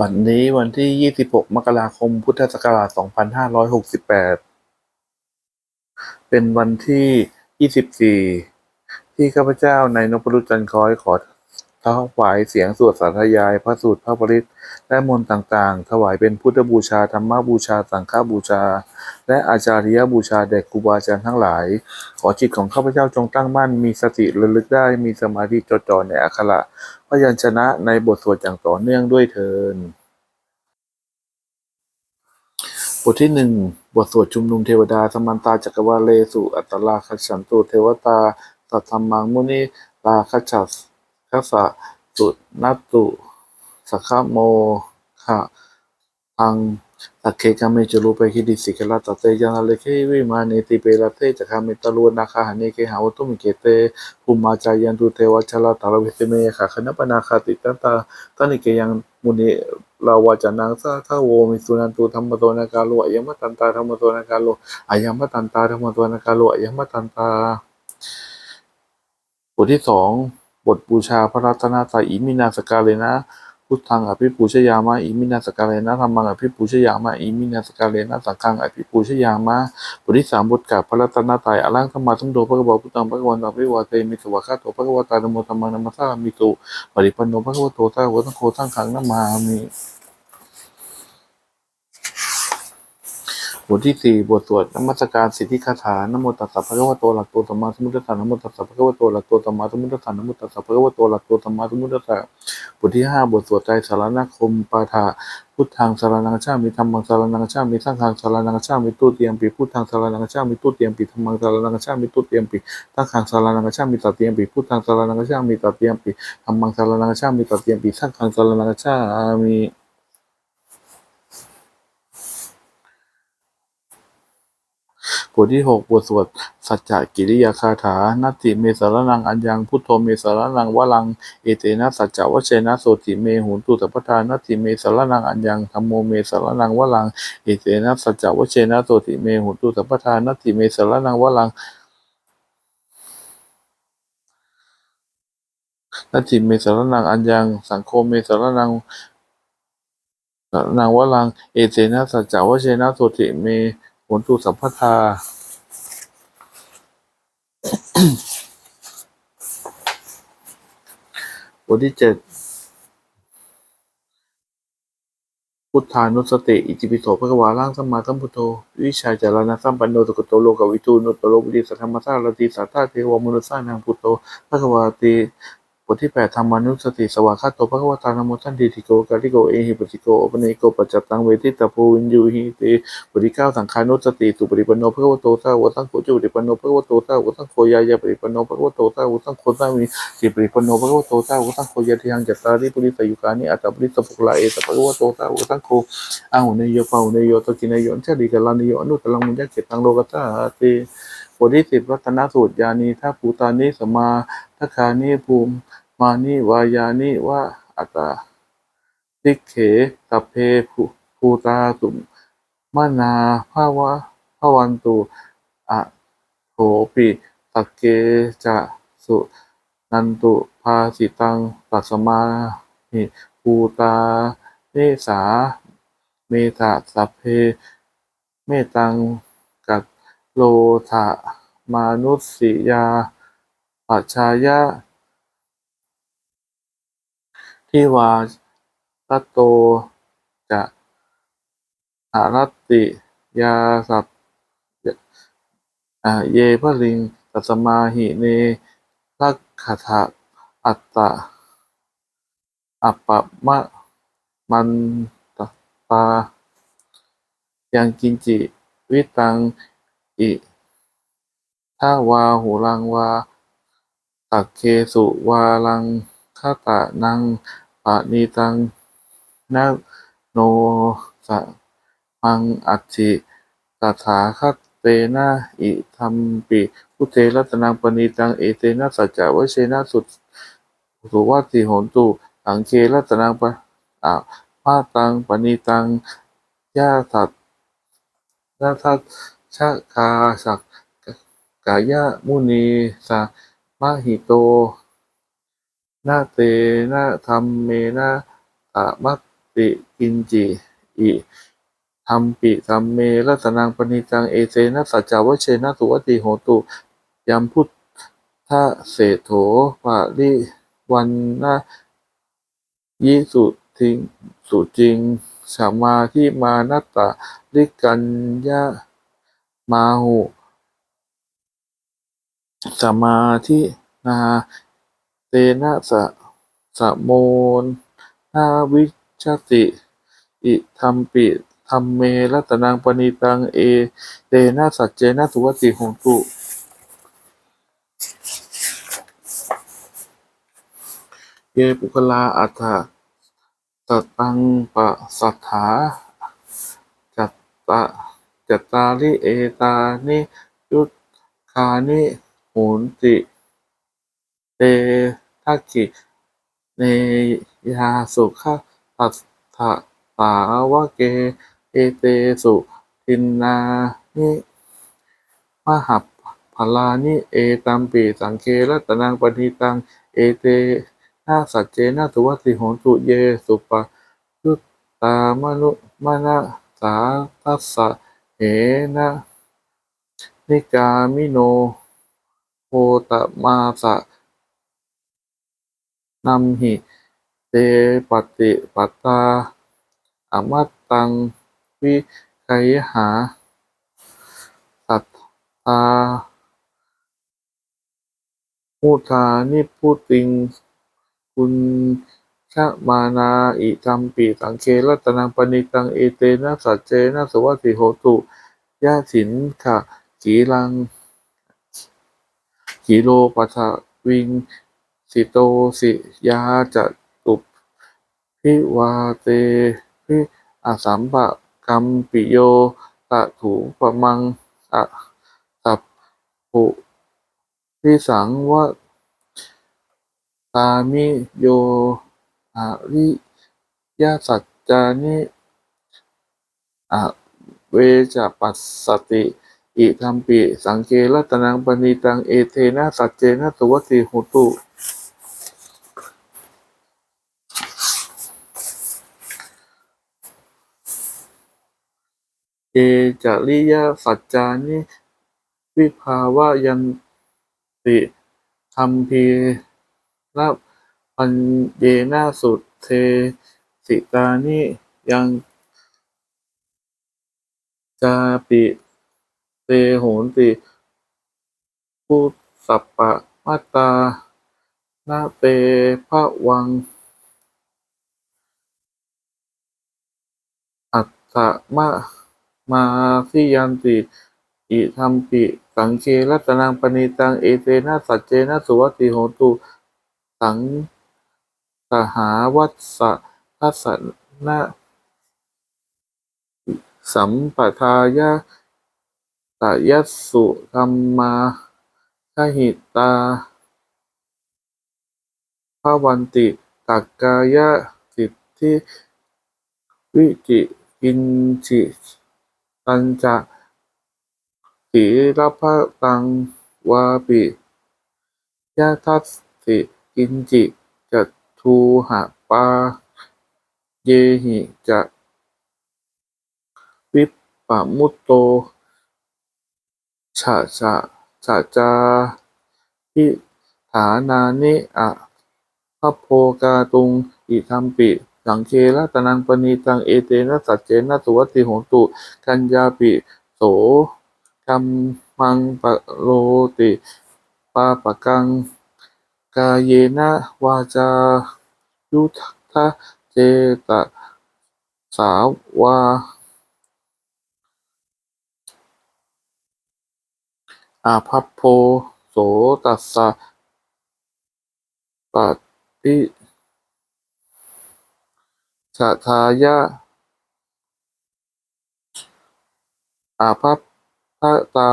บัดนี้วันที่ 26 มกราคม พุทธศักราช 2568 เป็นวันที่ 24 ที่ข้าพเจ้านายนพรุจันทร์คล้อยขอ ถวายเสียงสวดสาธยาย พระสูตรพระปริตรและมนต์ต่างๆ ถวายเป็นพุทธบูชา ธรรมบูชา สังฆบูชา และอาจาริยบูชาแด่ครูบาอาจารย์ทั้งหลาย ขอจิตของข้าพเจ้าจงตั้งมั่น มีสติระลึกได้ มีสมาธิจดจ่อในอักขระพยัญชนะในบทสวดอย่างต่อเนื่องด้วยเทินบทที่หนึ่งบทสวดชุมนุมเทวดาสมันตาจักรวาเลสุอัตตลาคัจฉันตุเทวตาสัธรรมังมุนิลาคัจฉัส คัสสะสุนัตตุสัคคะโมคะพังสักเคกาเมจรูปคิดิสิกลาตเตยานาเลเควิมาเนติเปลาเตจักาเมตาลวนาคาหเนเคหาวตุมิเกเตภูมาจายันตุเทวชลาตาลเวเตเมขาคณะปนาคาติตันตาตันิเกยังมุนิลาวาจานังสาทาโวมิสุนันตุธรรมโตนากาโลอายมะตันตาธรรมโตนากาโลอายมะตันตาธรรมโตนากาโลอายมะตันตาบทที่สอง บทบูชาพระรัตนตรัยอิมินาสกาเลนะพุทธังอภิปูชยามะอิมินาสกาเลนะธรรมังอภิปูชยามะอิมินาสกาเลนะสังฆังอภิปูชยามะบทที่สามบทกับพระรัตนตรัยอรังธรรมาทุมโดพระกบพุทธังพระกวันตาภิวาเตมิสวะคาโตพระกวตาธรรมโมธรรมังนัมมัสสามิตุปริปันโนพระกวโตสาวตังโคสังขังนามามิ บทที่สี่บทสวดนมัสการสิทธิคาถานโมตัสสะภะคะวะโตหลักโตสัมมาสัมพุทธัสสะนโมตัสสะภะคะวะโตหลักโตสัมมาสัมพุทธัสสะนโมตัสสะภะคะวะโตหลักโตสัมมาสัมพุทธัสสะบทที่ห้าบทสวดใจสารณคมปาฐะพุทธังสารนังชามิธรรมังสารนังชามิสังฆังสารนังชามิตุเตียมปีพุทธังสารนังชามิตุเตียมปีธรรมังสารนังชามิตุเตียมปีสังฆังสารนังชามิตเตียมปีพุทธังสารนังชามิตเตียมปีธรรมังสารนังชามิตเตียมปีสังฆังสารนังชามิ บ ทที่หกบทสวดสัจจกิริยาคาถานาติเมสารนังอัญญังพุทโธเมสารนังวลังเอเตนะสัจจวเชนะโสติเมหุนตุสัพพทานาติเมสารนังอัญญังธรรมโมเมสารนังวลังเอเตนะสัจจวเชนะโสติเมหุนตุสัพพทานาติเมสารนังวลังนาติเมสารนังอัญญังสังโฆเมสารนังสารนังวลังเอเตนะสัจจวเชนะโสติเม นตุสัพพทาบทที่เจ็ดพุทธานุสติ อิติปิโสภะคะวาร่างสัมมาสัมพุทโธ วิชาจารณะสัมปันโนสุกโตโลกวิทูนุตโตโลบุริสัทธรรมสารติสัทธาเทวมนุสสานังพุทโธภะคะวาติ ทที่แปดธรรมานุสติสวากขาโตภะคะวตานะโมทันติติโกกาลิโกเอหิปติโกอปเนโกปัจจตังเวทิตาภูวินยูหิติบทที่เก้าสังขานุสติสุปริปันโนภะคะวโตสาวกสังโฆจุปริปันโนภะคะวโตสาวกสังโฆยายาปริปันโนภะคะวโตสาวกสังโฆสามีสิปริปันโนภะควะโตสาวกสังโฆยะทิยังจัตตาริปุริสยุกานิอัตตาปริสปุกลาเอตภะควะโตสาวกสังโฆอาหุเนโยปาหุเนโยตกินโยอัญชลีกาลานิโยอนุตตลังมุญญะเกตังโลกัสสาติบทที่สิบรัตนสูตรยานีทัพภูตานิสมาทัคานิภูมิ มานิวายานิวะอัตาทิเขตัพเพภูตาตุมมานาภาวะภวันตุอะโถปิตักเกจะสุนันตุภาสิตังปัสมาหิภูตาเนสา เมตะสัพเพ เมตังกัตโลทะมานุสสิยาปัจชายะ ทิวาตโต จะหารัตติ ยาสัพเยพลิงตัสมาหิเนลักขะทะอัตตะ อัปปะมะมันตะตายังกินจิ วิตัง อิทาวาหูรังวา ตักเคสุวาลัง คตะนังปะนีตังนะโนสะมังอัจฉิตถาคตเตนะอิธัมปิพุเทรัตนังปณีตังเอเตนะสัจจะวเชนะสุดสุวัติโหนตุสังเครัตนังปะอ่ามาตังปณีตังยาสัตยาทัตชะคาสักกายะมุนีสะมหิโต นาเตนะธรรมเมนะตะมัตติกินจิ อิธรรมปิธรรมเมรัตนังปณิตัง เอเตนะสัจจาวเชนะสุวติโหตุยัมพุทธเศโถปะริวันนะยิสุทิงสุจริงสมมาธิมานัตตาลิกัญญามาหุ สมาธินา เตนะสะสะโมนนาวิชติ อิธรรมปิธรรมเมรัตนังปณิตังเอเตนะสัจเจนะสุวติโหตุเยปุคลาอัฏฐตตังปะสัทธาจัตตะจัตตาริเอตานิยุตคานิโหนติเต ทักขิเนยาสุขตัสสะสาวะเก เอเตสุทินนานิมหัพพลานิเอตัมปิสังเครัตนังปณิตัง เอเตนาสัจเจนะสุวัติโหตุเยสุปะยุตตามนุมนะสาทัสสะเหนะนิกามิโนโหตมาสะ นัมหิ เตปฏิปตาอมัตตัง วิไคหา สัทธามุทานิพุติง คุณชะมานาอิธรรมปิสังเครัตนังปณิตัง เอเตนะสัจเจนะสวัสติโหตุยะสินขะขีลังขีโลปัทวิง สิโตสิยาจะตุพิวาเตพิอาสัมปะกัมปิโยตะถูปะมังอะสัพพุพิสังวะตามิโยอาริยสัจจานิอะเวจะปัสสติ อิธัมปิ สังเครัตนังปณิตัง เอเทนะสัจเจนะสุวติโหตุ เอจาริยสัจจานิ วิภาวะยันติธัมพีระปัญเยนะสุเทสิตานิยังจาปิเตโหนติพุสัปปะมัตานาเตภะวัง อัตตมะ มาทิยันติอิธัมปิ สังเครัตนังปณิตัง เอเตนะสัจเจนะสุวัติโหตุ สังสหาวัสสะทัสสนะสัมปทายะตยัสสุธรรมาคหิตาภวันติ ตักกายะสิทธิวิจิกินจิ ตัญจะสีรพะตังวาปิยะทัสสิกินจิจะทูหะปาเยหิจะวิปปมุตโตฉะฉะฉะจาพิฐานานิอะพัพโพกาตุงอิธัมปิ สังเครัตนังปณิตังเอเตนะสัจเจนะสุวัติโหตุกัญญาปิโสกัมมังปะโลติปาปะกัง กายเยนะวาจายุทธะเจตสาวาอาภัพโพโสตัสสะปฏิ ชะทายะ อาภัพพตา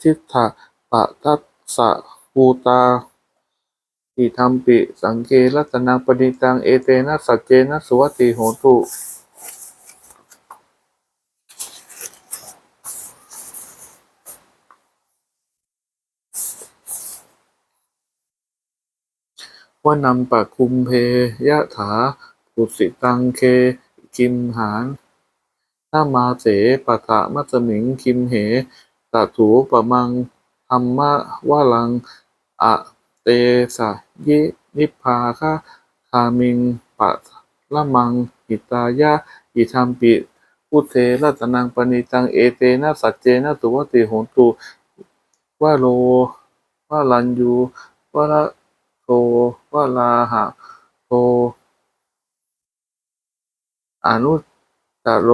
ทิฏฐะปะทัสสะภูตาอิธัมปิ สังเครัตนังปณิตัง เอเตนะสัจเจนะสุวัติโหตุว่านัมปะคุมเพยะถาุสิตังเคคิมหานนามาเสปะทะมัสมิงคิมเหตะถูปะมังธรรมะวะลัง อะเตสะยินิพพาคะคามิงปะละมังหิตายะอิทัมปิพุเทรัตนังปณิตังเอเตนะสัจเจนะสุวติโหนตุวะโลวะลันยูวะละโทวะลาหะโท อนุตโร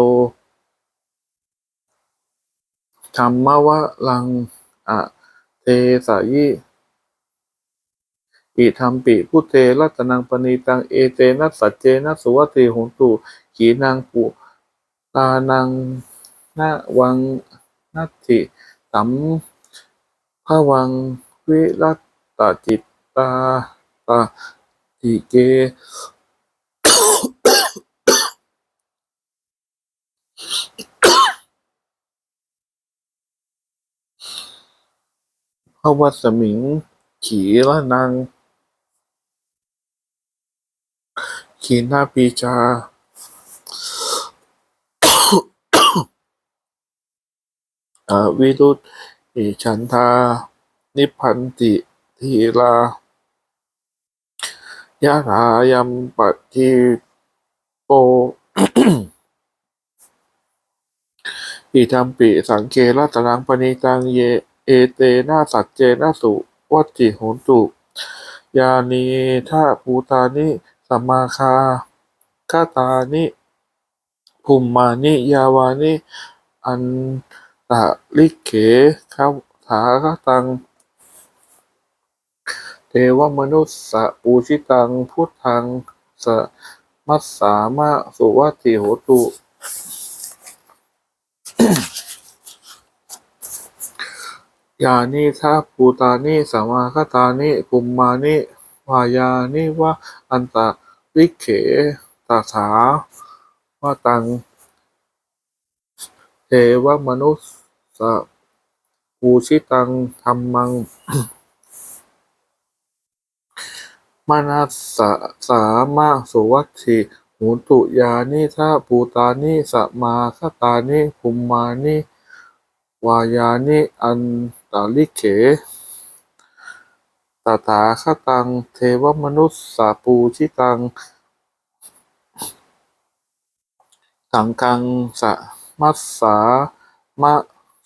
ธรรมวะลังอะเทสายิอิธรรมปิพุเทรัตนังปณีตังเอเตนะสัจเจนะสุวัติหนตุขีนังปุตานังนาวังนัตถิสัมภวังวิรัตตจิตตาตาติเก พ ระวสมิง ขีละนัง ขีนาปีชาอวิรุตอิฉันทา นิพันติทีลายะถายัมปฏิโปอิทัมปิสังเครัตนังปณิตังเย เอเตนะสัจเจนะสุวัจจิโหนตุยานีท่าภูตานิสัมมาคาคาตานิภูมมานิยาวานิอันตะลิเขคาถาคตัง เทวมนุสสะปูชิตัง พุทธังสะมัสสามะสุวัติโหตุ ยานิทัพภูตานิสัมมาคตานิภูมมานิวายานิวะอันตะวิเขตถาวะตังเทวมนุสสะปูชิตังธรรมังมานัสสะสามะสุวัตถิโหตุยานิทัพภูตานิสัมมาคตานิภูมมานิวายานิอัน ตาลิเขตถาคตัง เทวมนุสสะปูชิตังสังฆังสะมัสสามะ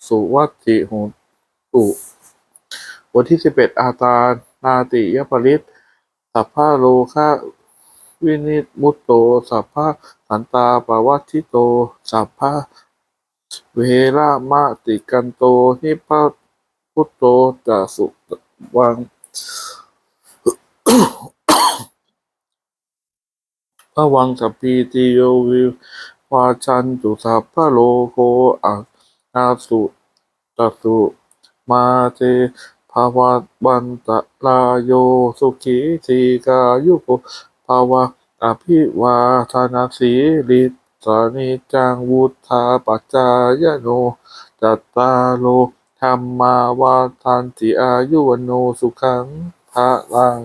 สุวัตถิโหตุบทที่สิบเอ็ดอาตานาติยปริตสัพพะโลคะวินิมุตโต สัพพะสันตาปวัตทิโต สัพพะเวรามะติกันโตนิพพ พุโตจะสุวังพระวังสัพพีติโยวิวาชันตุสัพพะโลโกอาอาสุตสุมาเตภาวะวันตะลาโยสุขีทีกายุโกภาวะอภิวาทานาสีลิสานิจังวุธาปัจจายโนจัตตาโล ธรรมาวาทันติอายุวโนสุขังภะลัง